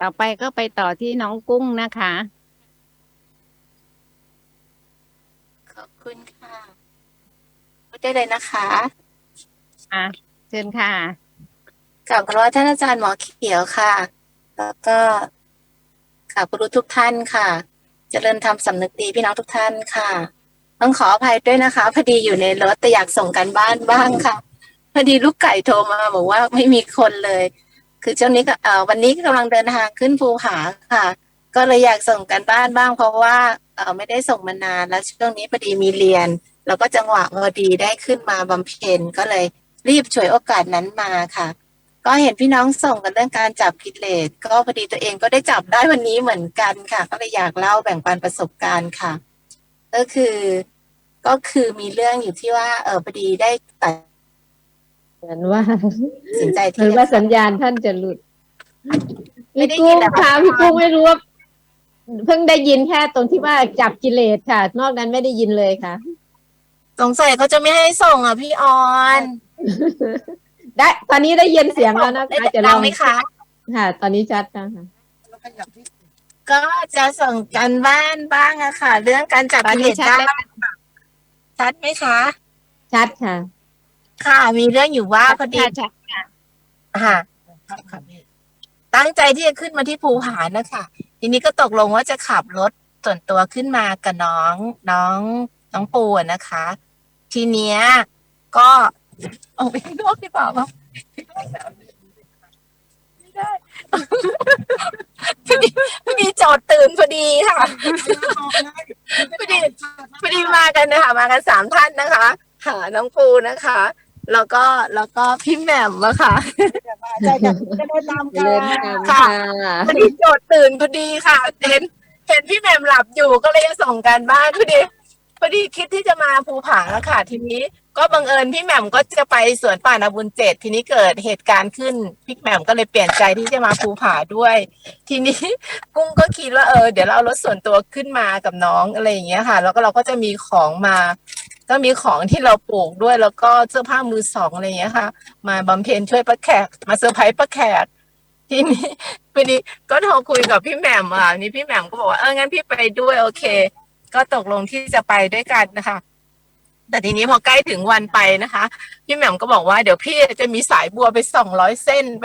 ต่อไปก็ไปต่อที่น้องกุ้งนะคะ ขอบคุณค่ะพูดได้เลยนะคะอะเชิญค่ะกลับขอบท่านอาจารย์หมอเขียวค่ะ แล้วก็ค่ะผู้รู้ทุกท่านค่ะเจริญธรรมสำนึกดีพี่น้องทุกท่านค่ะ ต้องขออภัยด้วยนะคะ พอดีอยู่ในรถแต่อยากส่งกันบ้านบ้างค่ะ พอดีลูกไก่โทรมาบอกว่าไม่มีคนเลย คือช่วงนี้ก็เอ่อวันนี้กำลังเดินทางขึ้นภูผาค่ะ ก็เลยอยากส่งกันบ้านบ้างเพราะว่าเออไม่ได้ส่งมานานแล้วช่วงนี้พอดีมีเรียน แล้วก็จังหวะพอดีได้ขึ้นมาบำเพ็ญก็เลยรีบฉวยโอกาสนั้นมาค่ะ ก็เห็นพี่น้องส่งกันเรื่องการจับกิเลสก็พอดีตัวเองก็ได้จับได้วันนี้เหมือนกันค่ะ ก็เลยอยากเล่าแบ่งปันประสบการณ์ค่ะ ก็คือก็คือมีเรื่องอยู่ที่ว่าเออพอดีได้ตัด เหมือนว่าสินใจเหมืที่อนจะว่าสัญญาณท่านจะหลุดไม่พี่ได้ยิกุ้นงเหรอคะ ค่ะพี่กุ้งไม่รู้ว่าเพิ่งได้ยินแค่ตรงที่ว่าจับกิเลสค่ะ นอกนั้นไม่ได้ยินเลยค่ะ สงสัยเขาจะไม่ให้ส่งอะพี่ออนได้ ตอนนี้ได้ยินเสียงแล้วนะคะได้จะลดัองงไหมคะค่ะ ตอนนี้ชัดค่ะก็จะส่งกันบ้านบ้างอะค่ะ เรื่องการจับตอนกิเลนี้สชัดได้แล้วชัดไหมคะ ชัดค่ะ ค่ะ มีเรื่องอยู่ว่าพอดีชัดค่ะตั้งใจที่จะขึ้นมาที่ภูผานะคะทีนี้ก็ตกลงว่าจะขับรถส่วนตัวขึ้นมากับน้องน้องน้องปูอะนะคะ ทีเนี้ยก็ออกไปข้างนอกดีกว่าปะไม่ได้พอดีพอดีโจทย์ตื่นพอดีค่ะพอดีพอดีมากันนะคะมากันสามท่านนะคะ หาน้องปูนะคะ แล้วก็แล้วก็พี่แหม่มอะค่ะ ใจจะจะได้ตามเจกัริญนธรรมค่ะ ค่ะพอดีโจทย์ตื่นพอดีค่ะเห็นเห็นพี่แหม่มหลับอยู่ก็เลยจะส่งการบ้านพอดีพอดีคิดที่จะมาภูผาแล้วค่ะ ทีนี้ก็บังเอิญพี่แหม่มก็จะไปสวนป่านาบุญเจ็ดทีนี้เกิดเหตุการณ์ขึ้นพี่แหม่มก็เลยเปลี่ยนใจที่จะมาภูผาด้วย ทีนี้ กุ้งก็คิดว่าเออเดี๋ยวเราเอารถส่วนตัวขึ้นมากับน้องอะไรอย่างเงี้ยค่ะ แล้วก็เราก็จะมีของมา ก็มีของที่เราปลูกด้วยแล้วก็เสื้อผ้ามือสองอะไรอย่างเงี้ยค่ะ มาบำเพ็ญช่วยป้าแขก มาเซอร์ไพรส์ป้าแขกทีนี้พอดีก็โทรคุยกับพี่แหม่มอะนี่พี่แหม่มก็บอกว่าเอองั้นพี่ไปด้วยโอเค ก็ตกลงที่จะไปด้วยกันนะคะ แต่ทีนี้พอใกล้ถึงวันไปนะคะ พี่แหม่มก็บอกว่าเดี๋ยวพี่จะมีสายบัวไปสองร้อยเส้นไป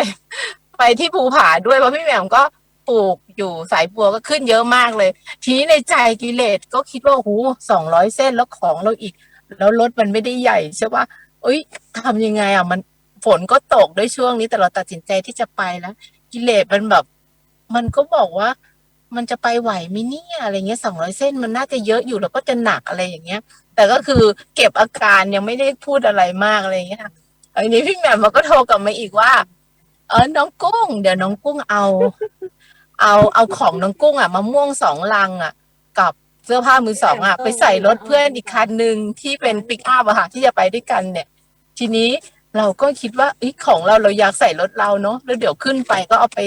ไปที่ภูผาด้วยเพราะพี่แหม่มก็ปลูกอยู่สายบัวก็ขึ้นเยอะมากเลย ทีนี้ในใจกิเลสก็คิดว่าโอ้โหสองร้อยเส้นแล้วของเราอีก แล้วรถมันไม่ได้ใหญ่ใช่ปะเอ้ยทำยังไงอะมันฝนก็ตกด้วยช่วงนี้แต่เราตัดสินใจที่จะไปแล้วกิเลสมันแบบ มันก็บอกว่า มันจะไปไหวไหมเนี่ยอะไรเงี้ยสองร้อยเส้นมันน่าจะเยอะอยู่แล้วก็จะหนักอะไรอย่างเงี้ย แต่ก็คือเก็บอาการยังไม่ได้พูดอะไรมากอะไรเงี้ยอันนี้พี่แหม่มมันก็โทรกลับมาอีกว่า เออน้องกุ้ง เดี๋ยวน้องกุ้งเอา เอาเอาของน้องกุ้งอะมะม่วงสองลังอะ กับ เสื้อผ้ามือสองอะไปใส่รถเพื่อนอีกคันหนึ่งที่เป็นปิกอัพอะค่ะที่จะไปด้วยกันเนี่ย ทีนี้เราก็คิดว่าเอยของเราเราอยากใส่รถเราเนาะแล้วเดี๋ยวขึ้นไปก็เอาไป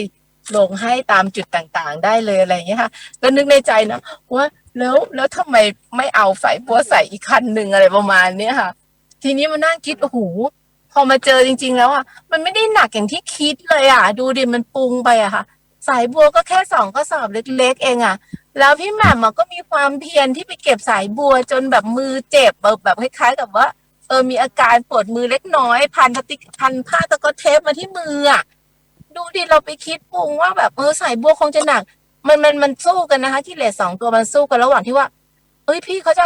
ลงให้ตามจุดต่างๆ ได้เลยอะไรอย่างเงี้ยค่ะก็นึกในใจนะว่าแล้วแล้วทำไมไม่เอาใส่ปัวใส่อีกคันหนึ่งอะไรประมาณเนี้ยค่ะ ทีนี้มานั่งคิดโอ้โหพอมาเจอจริง ๆ แล้วอะมันไม่ได้หนักอย่างที่คิดเลยอะ ดูดิมันปรุงไปอะค่ะ สายบัวก็แค่สองกระสอบเล็ก ๆ เองอะ แล้วพี่แหม่มอก็มีความเพียรที่ไปเก็บสายบัวจนแบบมือเจ็บแบบแบบคล้ายๆ กับว่า เออมีอาการปวดมือเล็กน้อย พันพติพันผ้าตะกอเทปมาที่มืออะดูดิเราไปคิดปรุงว่าแบบเออสายบัวคงจะหนัก มันมันมันสู้กันนะคะที่เหลือสองตัวมันสู้กันระหว่างที่ว่าเอ้ยพี่เขาจะ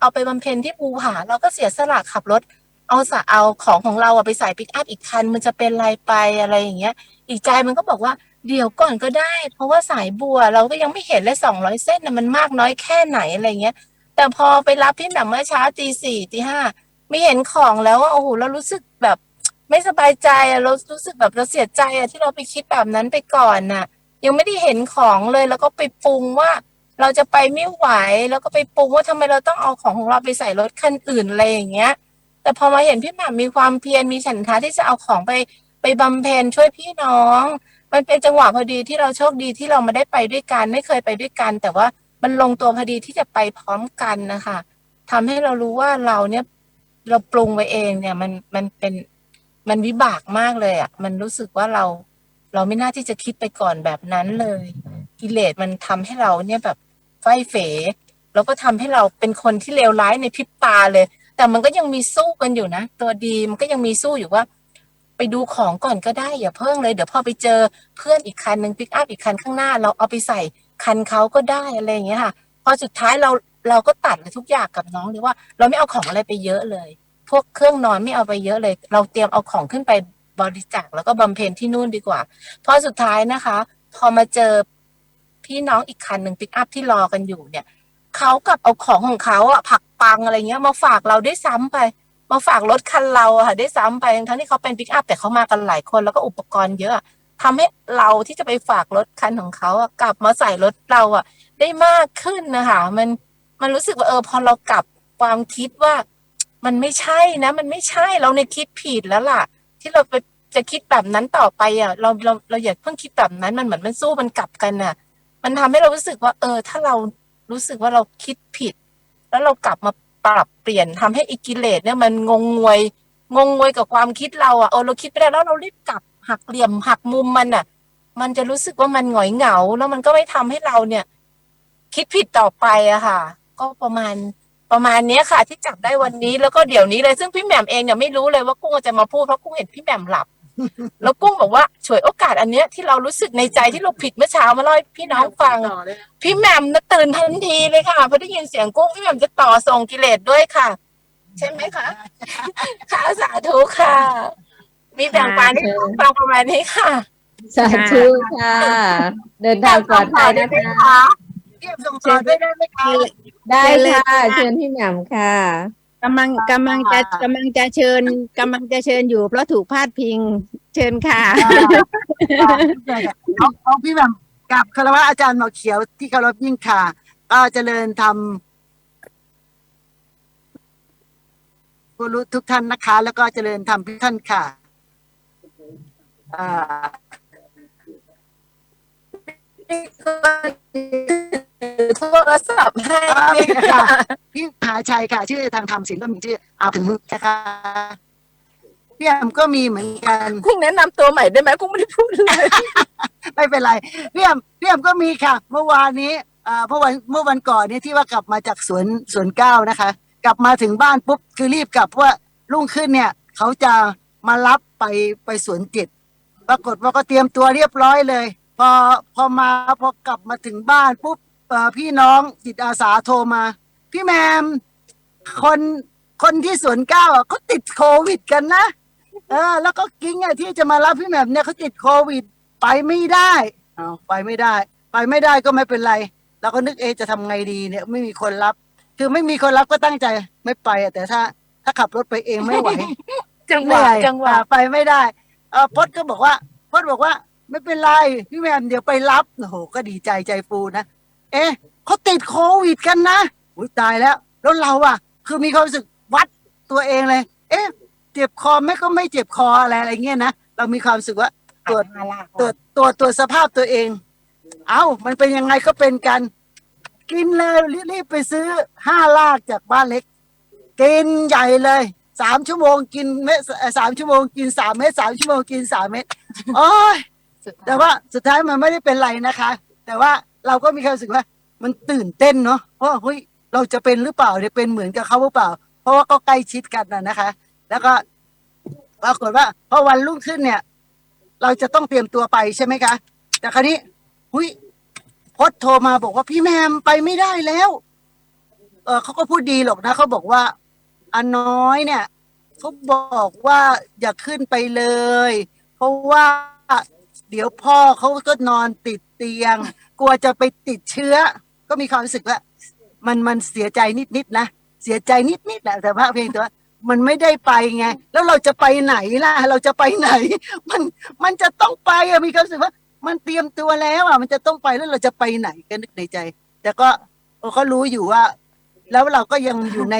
เอาไปบำเพ็ญที่ภูผาเราก็เสียสละขับรถ เอาสะเอาของของเราอะไปใส่ปิกอัพอีกคัน มันจะเป็นไรไปอะไรอย่างเงี้ย อีกใจมันก็บอกว่า เดี๋ยวก่อนก็ได้ เพราะว่าสายบัวเราก็ยังไม่เห็นเลยสองร้อยเส้นนะมันมากน้อยแค่ไหนอะไรเงี้ย แต่พอไปรับพี่แหม่มเมื่อเช้าตีสี่ตีห้าไม่เห็นของแล้วอะโอ้โหเรารู้สึกแบบ ไม่สบายใจอะเรารู้สึกแบบเราเสียใจอะที่เราไปคิดแบบนั้นไปก่อนน่ะ ยังไม่ได้เห็นของเลยแล้วก็ไปปรุงว่า เราจะไปไม่ไหวแล้วก็ไปปรุงว่าทำไมเราต้องเอาของของเราไปใส่รถคันอื่นอะไรอย่างเงี้ย แต่พอมาเห็นพี่แหม่มมีความเพียรมีฉันทะที่จะเอาของไปไปบำเพ็ญช่วยพี่น้อง มันเป็นจังหวะพอดีที่เราโชคดีที่เราไม่ได้ไปด้วยกัน ไม่เคยไปด้วยกัน แต่ว่ามันลงตัวพอดีที่จะไปพร้อมกันนะคะทำให้เรารู้ว่าเราเนี่ยเราปรุงไว้เองเนี่ย มันมันเป็นมันวิบากมากเลยอะ มันรู้สึกว่าเรา เราไม่น่าที่จะคิดไปก่อนแบบนั้นเลย กิเลสมันทำให้เราเนี่ยแบบไฟเฝแล้วก็ทำให้เราเป็นคนที่เลวร้ายในพริบตาเลย แต่มันก็ยังมีสู้กันอยู่นะ ตัวดีมันก็ยังมีสู้อยู่ว่า ไปดูของก่อนก็ได้อย่าเพิ่งเลย เดี๋ยวพอไปเจอเพื่อนอีกคันหนึ่งปิกอัพอีกคันข้างหน้า เราเอาไปใส่คันเขาก็ได้อะไรอย่างเงี้ยค่ะ พอสุดท้ายเราเราก็ตัดเลยทุกอย่างกับน้องเลยว่า เราไม่เอาของอะไรไปเยอะเลย พวกเครื่องนอนไม่เอาไปเยอะเลย เราเตรียมเอาของขึ้นไปบริจาคแล้วก็บำเพ็ญที่นู่นดีกว่าพอสุดท้ายนะคะ พอมาเจอพี่น้องอีกคันหนึ่งปิกอัพที่รอกันอยู่เนี่ยเขากับเอาของของเขาอะผักปังอะไรเงี้ย มาฝากเราได้วยซ้ำไป มาฝากรถคันเราค่ะได้ซ้ำไปทั้งที่เขาเป็นปิกอัพแต่เขามากันหลายคนแล้วก็อุปกรณ์เยอะอะทำให้เราที่จะไปฝากรถคันของเขาอะกลับมาใส่รถเราอะได้มากขึ้นนะคะมันมันรู้สึกว่าเออพอเรากลับความคิดว่า มันไม่ใช่นะ มันไม่ใช่เราในคิดผิดแล้วล่ะ ที่เราไปจะคิดแบบนั้นต่อไปอะ เราเราเราอย่าเพิ่งคิดแบบนั้นมันเหมือนมันสู้มันกลับกันน่ะ มันทำให้เรารู้สึกว่า เออ ถ้าเรารู้สึกว่าเราคิดผิด แล้วเรากลับมา ปรับเปลี่ยนทำให้อีกิเลสเนี่ยมันงงงวย งงงวยกับความคิดเราอะเออเราคิดไม่ได้แล้วเรารีบกลับหักเหลี่ยมหักมุมมันอะ มันจะรู้สึกว่ามันหงอยเหงา แล้วมันก็ไม่ทำให้เราเนี่ย คิดผิดต่อไปอะค่ะ ก็ประมาณประมาณนี้ค่ะ ที่จับได้วันนี้แล้วก็เดี๋ยวนี้เลยซึ่งพี่แหม่มเองเนี่ยไม่รู้เลยว่ากุ้งจะมาพูดเพราะกุ้งเห็นพี่แหม่มหลับ แล้วกุ้งบอกว่าฉวยโอกาสอันเนี้ยที่เรารู้สึกในใจที่เราผิดเมื่อเช้ามาเล่าให้พี่น้องฟังพี่แหม่มนะตื่นทันทีเลยค่ะพอได้ยินเสียงกุ้งพี่แหม่มจะต่อส่งกิเลสด้วยค่ะ ใช่ไหมคะ ค่ะสาธุค่ะ มีแบ่งปันให้กุ้งฟังประมาณนี้ค่ะสาธุค่ะ เดินทางปลอดภัยนะคะ เรียบส่งต่อด้วยได้ไหมคะ ได้ค่ะ เชิญพี่แหม่มค่ะ กำลังกำลังจะกำลังจะเชิญกำลังจะเชิญอยู่ เพราะถูกพาดพิงเชิญค่ะเอาเอาพี่แบบกับคารวะอาจารย์หมอเขียวที่เคารพยิ่งค่ะ ก็เจริญทำผู้รู้ทุกท่านนะคะ แล้วก็เจริญทำทุกท่านค่ะอ่า โทรศัพท์ให้ค่ะพี่มหาชัยค่ะ ชื่อทางธรรมศิลป์ก็มีชื่ออาถึงมึกนะคะพี่แอมก็มีเหมือนกันกุ้งแนะนำตัวใหม่ได้ไหมกุ้งไม่ได้พูดเลย ไม่เป็นไรพี่แอมพี่แอมก็มีค่ะ เมื่อวานนี้อ่าเมื่อวันเมื่อวันก่อนเนี่ยที่ว่ากลับมาจากสวนสวนเก้านะคะ กลับมาถึงบ้านปุ๊บคือรีบกลับเพราะว่ารุ่งขึ้นเนี่ย เขาจะมารับไปไปสวนจิต ปรากฏว่าก็เตรียมตัวเรียบร้อยเลย พอพอมาพอกลับมาถึงบ้านปุ๊บเอ่อ พี่น้องจิตอาสาโทรมา พี่แมมคนคนที่สวนเก้าอะเขาติดโควิดกันนะเออ แล้วก็กิ้งอะที่จะมารับพี่แหม่มเนี่ยเขาติดโควิด ไปไม่ได้เอาไปไม่ได้ ไปไม่ได้ก็ไม่เป็นไรเราก็นึกเอะจะทำไงดีเนี่ย ไม่มีคนรับ คือไม่มีคนรับก็ตั้งใจไม่ไปอะแต่ถ้า ถ้าขับรถไปเองไม่ไหวจังหเหนื่วะอยจังหวะอ่าไปไม่ได้เออพจน์ก็บอกว่าพจน์บอกว่า ไม่เป็นไรพี่แหม่มเดี๋ยวไปรับโอ้โหก็ดีใจใจฟูนะ เอ๊ะเขาติดโควิดกันนะอุ้ยตายแล้ว แล้วเราอะคือมีความรู้สึกวัดตัวเองเลย เอ๊ะ เจ็บคอไหม่ก็ไม่เจ็บคออะไรอะไรเงี้ยนะเรามีความรู้สึกว่าตรวจตรวจตรวจตรวจสภาพตัวเอง เอ้ามันเป็นยังไงก็เป็นกัน กินเลยรีบๆไปซื้อห้าลากจากบ้านเล็กกินใหญ่เลยสามชั่วโมงกินเม็ดเอ่อสามชั่วโมงกินสามเม็ดสามชั่วโมงกินสามเม็ดโอ้ยแต่ว่าสุดท้ายมันไม่ได้เป็นไรนะคะ แต่ว่า เราก็มีความรู้สึกว่า มันตื่นเต้นเนาะเพราะว่าเฮ้ยเราจะเป็นหรือเปล่าเนี่ยเป็นเหมือนกับเขาหรือเปล่า เพราะว่าก็ใกล้ชิดกันนะนะคะ แล้วก็ปรากฏว่าพอวันรุ่งขึ้นเนี่ย เราจะต้องเตรียมตัวไปใช่ไหมคะ แต่คราวนี้หุยพดโทรมาบอกว่าพี่แมมไปไม่ได้แล้ว เออเขาก็พูดดีหรอกนะเขาบอกว่าอันน้อยเนี่ยเขาบอกว่าอย่าขึ้นไปเลย เพราะว่าเดี๋ยวพ่อเขาก็นอนติดเตียง กลัวจะไปติดเชื้อ ก็มีความรู้สึกว่า มันมันเสียใจนิดๆนะเสียใจนิดๆแหละแต่ว่าเพียงแต่ว่ามันไม่ได้ไปไง แล้วเราจะไปไหนล่ะ เราจะไปไหน มันมันจะต้องไปอะมีความรู้สึกว่า มันเตรียมตัวแล้วอะมันจะต้องไปแล้วเราจะไปไหนก็นึกในใจ แต่ก็เออเขารู้อยู่ว่า แล้วเราก็ยังอยู่ใน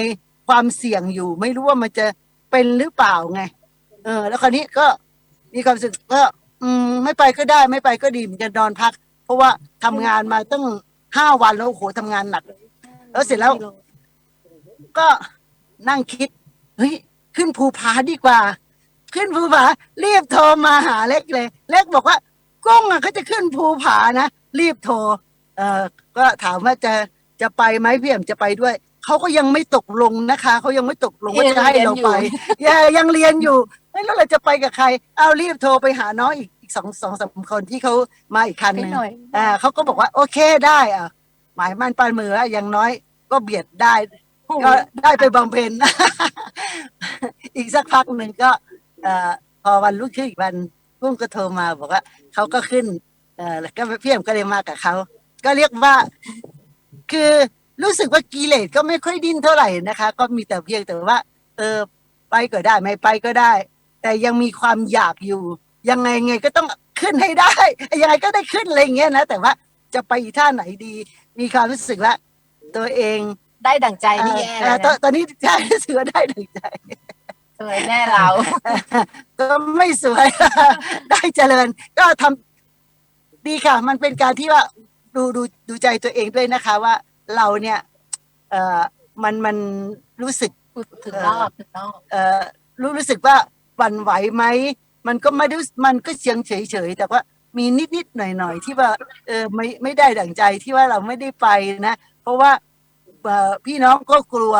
ความเสี่ยงอยู่ ไม่รู้ว่ามันจะเป็นหรือเปล่าไง เออ แล้วคราวนี้ก็มีความรู้สึกก็ อืม ไม่ไปก็ได้ ไม่ไปก็ดีเหมือนกันนอนพัก เพราะว่าทำงานมาตั้งห้าวันแล้วโอ้โหทำงานหนัก แล้วเสร็จแล้ว ก็นั่งคิด เฮ้ย ขึ้นภูผาดีกว่า ขึ้นภูผารีบโทรมาหาเล็กเลย เล็กบอกว่ากุ้งอะเขาจะขึ้นภูผานะ รีบโทร เอ่อก็ถามว่าจะจะไปไหมพี่แอมจะไปด้วย เขาก็ยังไม่ตกลงนะคะเขายังไม่ตกลงว่าจะให้เราไปยังยังเรียนอยู่เอ้ยแล้วเราจะไปกับใคร เอารีบโทรไปหาน้องอีก อีกสองสองสามคนที่เขามาอีกคันหพี่นึ่งหน่อย อ่าเขาก็บอกว่าโอเคได้อะหมายมั่นปานมือแล้วอย่างน้อยก็เบียดได้ ก็ได้ไปบำเพ็ญ อีกสักพักหนึ่งก็เอ่อพอวันรุ่งขึ้นอีกวันกุ้งก็โทรมาบอกว่าเขาก็ขึ้นเอ่อแล้วก็พี่เอ็มก็เลยมากับเขาก็เรียกว่า คือรู้สึกว่ากิเลสก็ไม่ค่อยดิ้นเท่าไหร่นะคะ ก็มีแต่เพียงแต่ว่า เออ ไปก็ได้ไม่ไปก็ได้ แต่ยังมีความอยากอยู่ ยังไงไงก็ต้องขึ้นให้ได้ยังไงก็ได้ขึ้นอะไรอย่างเงี้ยนะแต่ว่าจะไปอีท่าไหนดี มีความรู้สึกว่าตัวเองได้ดั่งใจนี่แย่เอ่แล้อวตอนนะตอนนี้ใช่รู้สึกว่าได้ดังใจสวยแน่เรา ก็ไม่สวย ได้เจริญ ก็ทำดีค่ะ มันเป็นการที่ว่าดูดูดูใจตัวเองด้วยนะคะ ว่าเราเนี่ย เอ่อมันมันรู้สึกถึงรอบถึงรอบเอ่อรู้รู้สึกว่าหวั่นไหวไหม มันก็ไม่ได้มันก็เฉียงเฉยเฉยๆแต่ว่ามีนิดนิดหน่อยหน่อยๆที่ว่าเออไม่ไม่ได้ดั่งใจที่ว่าเราไม่ได้ไปนะ เพราะว่าเอ่อพี่น้องก็กลัว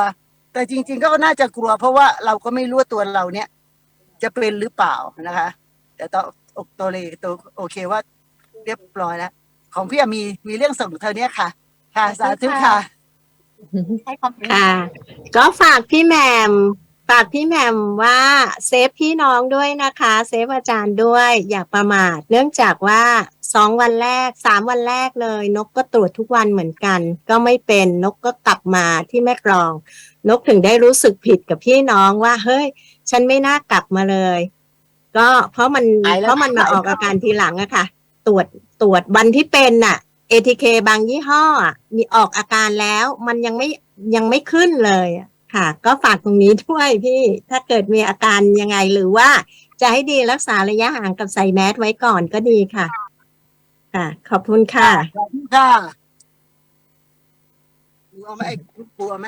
แต่จริง ๆ ก็น่าจะกลัว เพราะว่าเราก็ไม่รู้ว่าตัวเราเนี่ย จะเป็นหรือเปล่านะคะ แต่ตอตัวเลตัวโอเคว่า เรียบร้อยแล้วของพี่อะมีมีเรื่องสนุกเท่านี้ค่ะ ค่ะสาธุค่ะให้ความรู้ค่ะ ก็ฝากพี่แหมม ฝากพี่แหมมว่าเซฟพี่น้องด้วยนะคะ เซฟอาจารย์ด้วยอย่าประมาท เนื่องจากว่าสองวันแรกสามวันแรกเลย นกก็ตรวจทุกวันเหมือนกัน ก็ไม่เป็นนกก็กลับมาที่แม่กลอง นกถึงได้รู้สึกผิดกับพี่น้องว่า เฮ้ย ฉันไม่น่ากลับมาเลย ก็เพราะมันหายแล้วเพราะมันมาออกอาการทีหลังอะค่ะ ตรวจตรวจวันที่เป็นน่ะ ATK บางยี่ห้ออะมีออกอาการแล้ว มันยังไม่ยังไม่ขึ้นเลยอะ ค่ะ ก็ฝากตรงนี้ด้วยพี่ถ้าเกิดมีอาการยังไงหรือว่าจะให้ดีรักษาระยะห่างกับใส่แมสไว้ก่อนก็ดีค่ะ ค่ะ ขอบคุณค่ะค่ะกลัวไหมไอ้กลัวไหม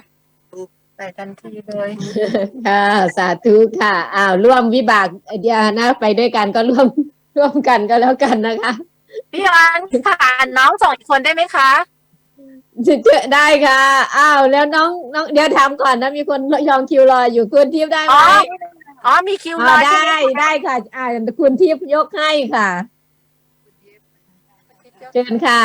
ใส่ทันทีเลย ค่ะ สาธุค่ะ อ้าวร่วมวิบากเดียวนะไปด้วยกันก็ร่วมร่วมกันก็แล้วกันนะคะ พี่อันค่ะน้องส่งอีกคนได้ไหมคะเจอ ได้ค่ะ อ้าว แล้วน้องน้องเดี๋ยวถามก่อนนะ มีคนยองคิวรออยู่คุณทิพย์ได้ไหอ๋มออ๋อ มีคิวรอ๋ออใช่ได้ไหมได้ค่ะ อ่า คุณทิพย์ยกให้ค่ะ เชิญค่ะ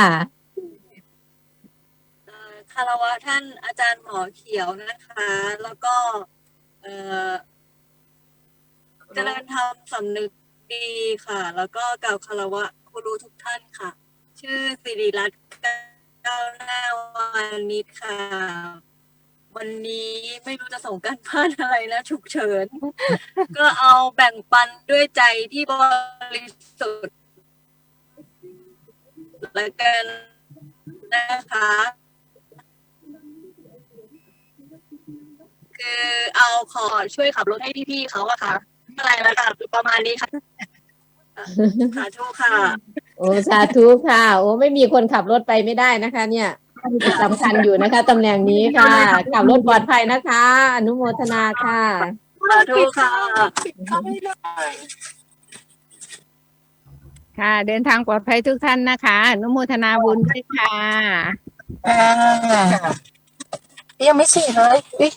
เอ่อคารวะท่านอาจารย์หมอเขียวนะคะ แล้วก็ เอ่อเจริญธรรมสำนึกดีค่ะ แล้วก็กล่าวคารวะครูรู้ทุกท่านค่ะ ชื่อสิริรัตน์ ก้าวหน้าวานิชค่ะ วันนี้ไม่รู้จะส่งการบ้านอะไรนะฉุกเฉิน ก็เอาแบ่งปันด้วยใจที่บริสุทธิ์และกันนะคะคือเอาขอช่วยขับรถให้พี่ๆเขาอะค่ะ อะไรแล้วค่ะประมาณนี้ค่ะสาธุค่ะ โอ้สาธุค่ะ โอ้ไม่มีคนขับรถไปไม่ได้นะคะ เนี่ยสำคัญอยู่นะคะตำแหน่งนี้ค่ะ ขับรถปลอดภัยนะคะ อนุโมทนาค่ะ สาธุค่ะ เขาไม่ได้ค่ะ เดินทางปลอดภัยทุกท่านนะคะอนุโมทนาบุญด้วยค่ะ อ่ายังไม่ฉีดเลยอุ๊ย